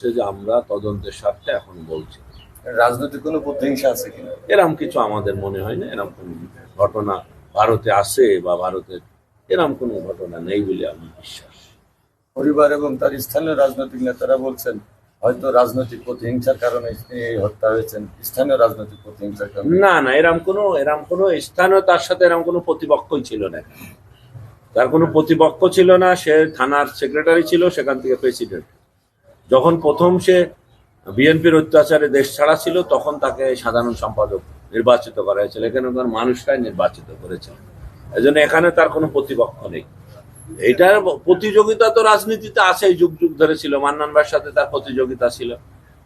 হচ্ছে যে আমরা তদন্তের স্বার্থে এখন বলছি। রাজনৈতিক কোনো প্রতিহিংসা আছে কিনা? এরম কিছু আমাদের মনে হয় না এরম কোনো ঘটনা ভারতে আসে বা ভারতের এরম কোনো ঘটনা নেই বলে আমার বিশ্বাস। পরিবার এবং তার স্থানীয় রাজনৈতিক নেতারা বলছেন হয়তো রাজনৈতিক প্রতিহিংসার কারণে এই হত্যা হয়েছেন। স্থানীয় রাজনৈতিক প্রতিহিংসার কারণে? না না এরম কোনো এরম কোনো স্থানীয় তার সাথে এরম কোনো প্রতিপক্ষই ছিল না। তার কোনো প্রতিপক্ষ ছিল না সে থানার সেক্রেটারি ছিল সেখান থেকে প্রেসিডেন্ট যখন প্রথম সে বিএনপির অত্যাচারে দেশ ছাড়া ছিল, তখন তাকে সাধারণ সম্পাদক নির্বাচিত করা হয়েছিল। এখানকার মানুষরাই নির্বাচিত করেছিল। এই জন্য এখানে তার কোনো প্রতিপক্ষ নেই। এইটার প্রতিযোগিতা তো রাজনীতিতে আছে যুগ যুগ ধরে ছিল। মান্নান ভাইয়ের সাথে তার প্রতিযোগিতা ছিল।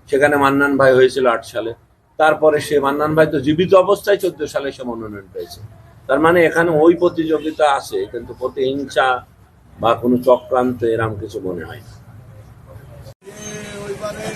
সেখানে মান্নান ভাই হয়েছিল আট সালে। তারপরে সে, মান্নান ভাই তো জীবিত অবস্থায় চোদ্দ সালে সে মনোনয়ন পেয়েছে। তার মানে এখানে ওই প্রতিযোগিতা আছে, কিন্তু প্রতিহিংসা বা কোনো চক্রান্ত এরম কিছু মনে হয় না।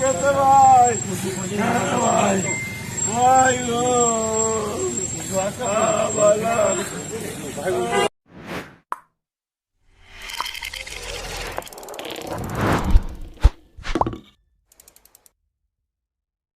ভাই ভাই ভাই গো ভাই